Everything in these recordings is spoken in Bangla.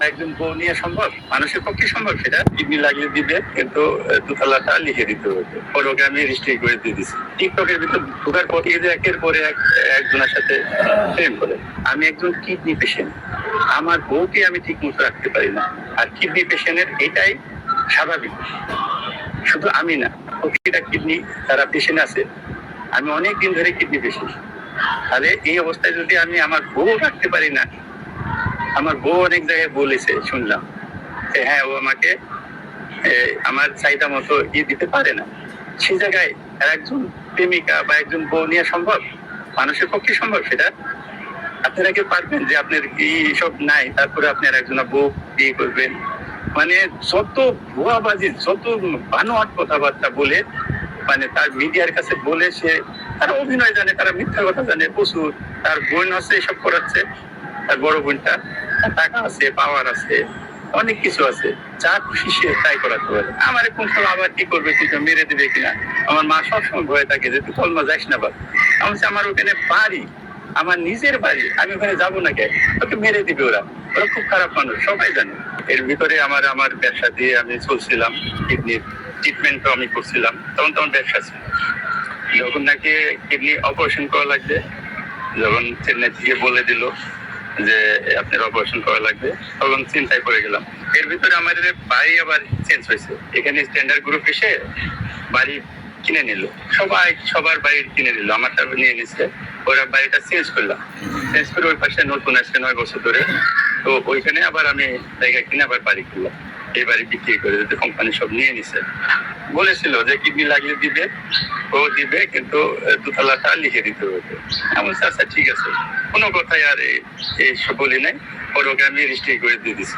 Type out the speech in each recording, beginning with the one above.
একজন বউ নিয়ে সম্ভব? মানুষের পক্ষে সম্ভব সেটা? কিডনি লাগিয়ে দিবে, কিন্তু দুতলাটা লিখে দিতে হবে। পরে ওকে আমি করে দিয়ে দিছি। টিকটকের ভিতর ঢোকার পর যে একের পরে এক, একজনের সাথে প্রেম করে। আমি একজন কিডনি পেশেন্ট আমার বউকে আমি ঠিক মতো রাখতে পারি না। আর কিডনি পেশেন্টের এটাই স্বাভাবিক। শুধু আমি না, প্রতিটা কিডনি তারা পেশেন্ট আছে, আমি অনেক দিন ধরে কিডনি পেশেন্ট তাহলে এই অবস্থায় যদি আমি আমার বউ রাখতে পারি না আমার বউ অনেক জায়গায় বলেছে, শুনলাম। যে হ্যাঁ ও আমাকে আমার চাহিদা মতো ইয়ে দিতে পারে না। সে জায়গায় একজন প্রেমিকা বা একজন বউ নিয়ে সম্ভব? মানুষের পক্ষে সম্ভব সেটা? আপনারা কি পারবেন যে আপনার কি সব নাই, তারপরে আপনার একজন বউ বিয়ে করবেন? মানে যত ভুয়াবাজি, যত বানোয়াট কথাবার্তা বলে মানে তার মিডিয়ার কাছে বলে সে, তারা অভিনয় জানে, তারা মিথ্যা কথা জানে, প্রচুর। তার বোন আছে, এসব করাচ্ছে, তার বড় বোনটা। টাকা আছে পাওয়ার আছে অনেক কিছু আছে। যা খুশি সে তাই করাতে পারে আমার কোন সময় আবার কি করবে কিছু মেরে দিবে কিনা? আমার মা সবসময় ভয়ে থাকে যে তুই কলমা যাস না বা আমি বলছি, আমার ওখানে বাড়ি আমার নিজের বাড়ি আমি ওখানে যাব না কে ওকে মেরে দিবে ওরা। ওরা খুব খারাপ মানুষ সবাই জানে। এর ভিতরে আমার আমার ব্যবসা দিয়ে আমি চলছিলাম কিডনির ট্রিটমেন্টও আমি করছিলাম তখন তখন ব্যবসা ছিল। যখন নাকি কিডনি অপারেশন করা লাগবে যখন চেন্নাই থেকে বলে দিল যে আপনার অপারেশন করা লাগবে, তখন চিন্তায় পড়ে গেলাম। এর ভিতরে আমাদের বাড়ি আবার চেঞ্জ হয়েছে। এখানে স্ট্যান্ডার্ড গ্রুপ এসে বাড়ি কিনে নিল। সবাই, সবার বাড়ি কিনে নিল, আমারটা নিয়ে নিচ্ছে ওরা বাড়িটা চেঞ্জ করলাম চেঞ্জ করে ওই পাশে নতুন আসছে নয় বছর ধরে। তো ওইখানে আবার আমি জায়গা কিনে আবার বাড়ি কিনলাম এই বাড়ি বিক্রি করে কোম্পানি সব নিয়ে নিছে। বলেছিল যে কিডনি লাগিয়ে দিবে, ও দিবে, কিন্তু দুতলাটা লিখে দিতে হবে। আমি আচ্ছা ঠিক আছে। কোনো কথাই আর এই- বলি নাই। ওর ওকে আমি রেজিস্ট্রি করে দিয়ে দিছি।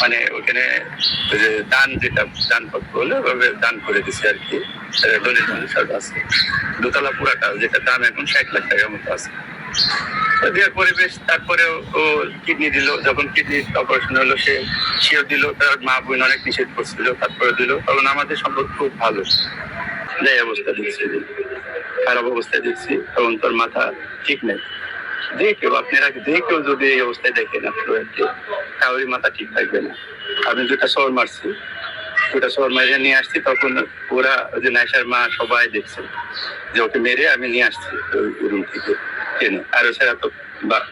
মানে ওখানে যে দান যেটা, দান পত্র হলো, ওভাবে দান করে দিছে আর কি। ডোনেশন সব আছে। দোতলা পুরাটা, যেটা দাম এখন ষাট লাখ টাকার মতো আছে। দেওয়ার তারপরে ও কিডনি দিল। যখন কিডনি অপারেশন হলো, সে, সেও দিল। তার মা বোন অনেক নিষেধ করছিল তারপরে দিল। তখন আমাদের সম্পর্ক খুব ভালো। যাই অবস্থা দিচ্ছি খারাপ অবস্থায় দিচ্ছি তখন তোর মাথা ঠিক নেই। দেখেও আপনারা দেখেও যদি এই অবস্থায় দেখেন আপনাদেরকে কাউরি মাথা ঠিক থাকবে না। আমি দুটা শহর মারছি। দুটা শহর মেরে নিয়ে আসছি, তখন ওরা যে নাইসার মা সবাই দেখছে যে ওকে মেরে আমি নিয়ে আসছি ওই রুম থেকে। টেনে আর সেরা তো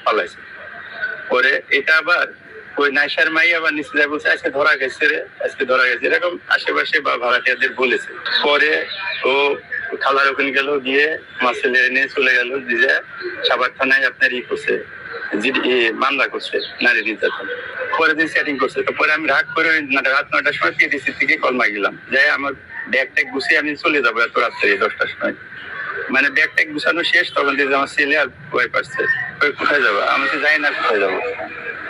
পালাইছে। পরে এটা আবার ওই নাইসার মাই আবার নিচে যায় বলছে, আজকে ধরা গেছে রে, আজকে ধরা গেছে। এরকম আশেপাশে বা ভাড়াটিয়াদের বলেছে। পরে ও খালার ওখানে গেল, গিয়ে মাছ ছেলে নিয়ে চলে গেল যে সাবার থানায় আপনার ই করছে মামলা করছে, নারী নির্যাতন। পরে দিন সেটিং করছে, তো পরে আমি রাগ করে রাত নয়টার সময় পিডিসি থেকে কল মাগিলাম, যাই আমার ব্যাগ ট্যাগ গুছিয়ে আমি চলে যাব এত রাত্রে, দশটার সময়। মানে ব্যাগ ট্যাগ গুছানো শেষ, তখন দেখি আমার ছেলে আর ভয় ওই কোথায় যাব? আমি তো যাই না কোথায় যাব।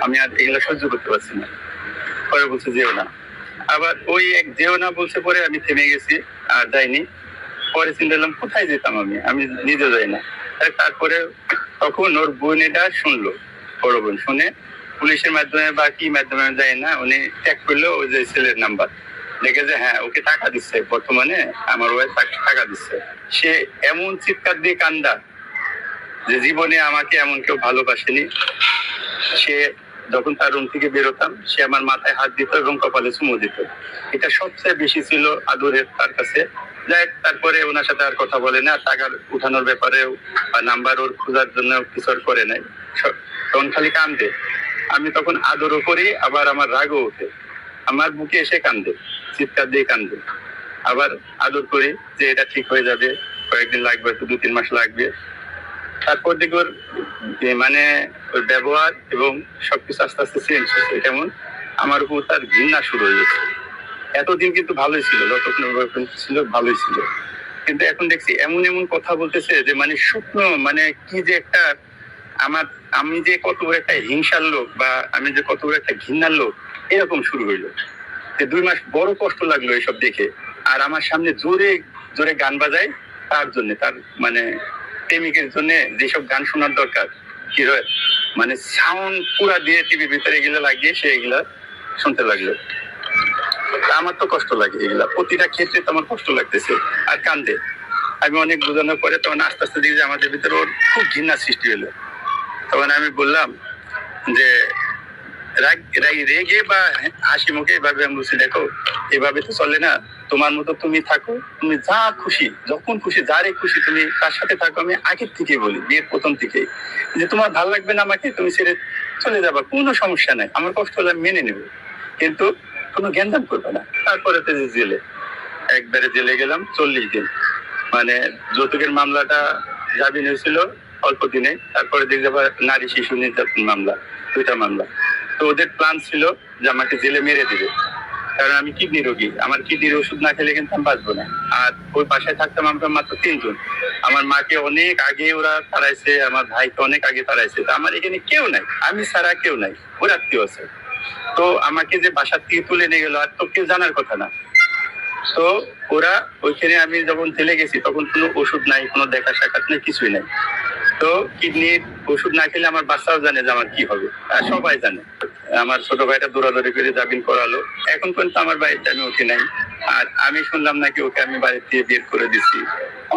আমি আর এগুলো সহ্য করতে পারছি না। পরে বলছে যেও না। আবার ওই এক যেও না বলছে পরে আমি থেমে গেছি, আর যাইনি। পরে চিন্তা করলাম, কোথায় যেতাম আমি? আমি নিজে যাই না। তারপরে তখন ওর বোন এটা শুনলো, বড় বোন শুনে। পুলিশের মাধ্যমে বা কি মাধ্যমে যাই না, উনি ট্যাগ করল ওই যে ছেলের নাম্বার দেখে যে হ্যাঁ ওকে টাকা দিচ্ছে। বর্তমানে আমার ওয়াইফ টাকা দিচ্ছে। সে এমন চিৎকার দিয়ে কান্দা যে জীবনে আমাকে এমন কেউ ভালোবাসেনি। সে যখন তার রুম থেকে বেরোতাম, সে আমার মাথায় হাত দিত এবং কপালে চুমু দিত। এটা সবচেয়ে বেশি ছিল আদরের তার কাছে। যাই তারপরে ওনার সাথে আর কথা বলে না টাকা উঠানোর ব্যাপারেও বা নাম্বার ওর খোঁজার জন্য কিছু করে নাই। তখন খালি কান্দে। আমি তখন আদরও করি আবার আমার রাগও ওঠে। আমার বুকে এসে কান্দে, চিৎকার দিয়ে কান্দে। আবার আদর করি যে এটা ঠিক হয়ে যাবে, কয়েকদিন লাগবে দু তিন মাস লাগবে। তারপর দেখি মানে ওর ব্যবহার এবং সবকিছু আস্তে আস্তে চেঞ্জ হচ্ছে কেমন আমার উপর তার ঘৃণা শুরু হয়ে গেছে। এতদিন কিন্তু ভালোই ছিল, যতক্ষণ ছিল, ভালোই ছিল। কিন্তু এখন দেখছি এমন এমন কথা বলতেছে যে মানে শুকনো মানে কি যে একটা আমার, আমি যে কত বড় একটা হিংসার লোক বা আমি যে কত বড় একটা ঘৃণার লোক, এরকম শুরু হইল। যে দুই মাস বড় কষ্ট লাগল এসব দেখে। আর আমার সামনে জোরে জোরে গান বাজায়, তার জন্য তার মানে প্রেমিকের জন্য যেসব গান শোনার দরকার হয় মানে সাউন্ড পুরা দিয়ে টিভির ভিতরে এগুলো লাগিয়ে সে এগুলা শুনতে লাগল। আমার তো কষ্ট লাগে এগুলা। প্রতিটা ক্ষেত্রে তো আমার কষ্ট লাগতেছে আর কান্দে। আমি অনেক বোঝানোর পরে তখন আস্তে আস্তে দেখি যে আমাদের ভিতরে ওর খুব ঘৃণা সৃষ্টি হলো। তখন আমি বললাম যে রাগ বা হাসি মুখে এভাবে আমি বলছি, দেখো, এভাবে তো চলে না। তোমার মতো তুমি থাকো, তুমি যা খুশি, যখন খুশি যারে খুশি, তুমি তার সাথে থাকো। আমি আগের থেকে বলি, বিয়ের প্রথম থেকে যে তোমার ভালো লাগবে না আমাকে, তুমি ছেড়ে চলে যাবা, কোনো সমস্যা নাই। আমার কষ্ট হলে মেনে নেব। কিন্তু কোনো জ্ঞানদান করবে না। তারপরে তো জেলে। একবারে জেলে গেলাম, চল্লিশ দিন। মানে যৌতুকের মামলাটা জামিন হয়েছিল অল্প দিনে। তারপরে দেখতে নারী শিশু নির্যাতন মামলা, দুইটা মামলা। তো ওদের প্ল্যান ছিল যে আমাকে জেলে মেরে দিবে। কারণ আমি কিডনি রোগী। আমার কিডনির ওষুধ না খেলে কিন্তু আমি বাঁচবো না। আর ওই বাসায় থাকতাম আমরা মাত্র তিনজন। আমার মাকে অনেক আগে ওরা তাড়াইছে, আমার ভাইকে অনেক আগে তাড়াইছে। তো আমার এখানে কেউ নাই। আমি ছাড়া কেউ নাই। ওর আত্মীয় আছে। তো আমাকে যে বাসার থেকে তুলে নিয়ে গেল, আর তো কেউ জানার কথা না। তো ওরা ওইখানে আমি যখন জেলে গেছি, তখন কোনো ওষুধ নাই, কোনো দেখা সাক্ষাৎ নেই, কিছুই নাই। তো কিডনির ওষুধ না খেলে আমার বাচ্চাও জানে যে আমার কি হবে। সবাই জানে। আমার ছোট ভাইটা দৌড়াদৌড়ি করে জামিন করালো। এখন পর্যন্ত আমার বাড়িতে আমি উঠি নাই। আর আমি শুনলাম নাকি ওকে আমি বাড়ি থেকে বের করে দিছি।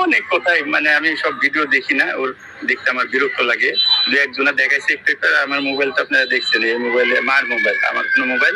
অনেক কথাই মানে আমি সব ভিডিও দেখি না, ওর দেখতে আমার বিরক্ত লাগে। দু একজনা দেখাইছে একটু একটু আমার মোবাইলটা আপনারা দেখছেন, এই মোবাইলে মার মোবাইল, আমার কোনো মোবাইল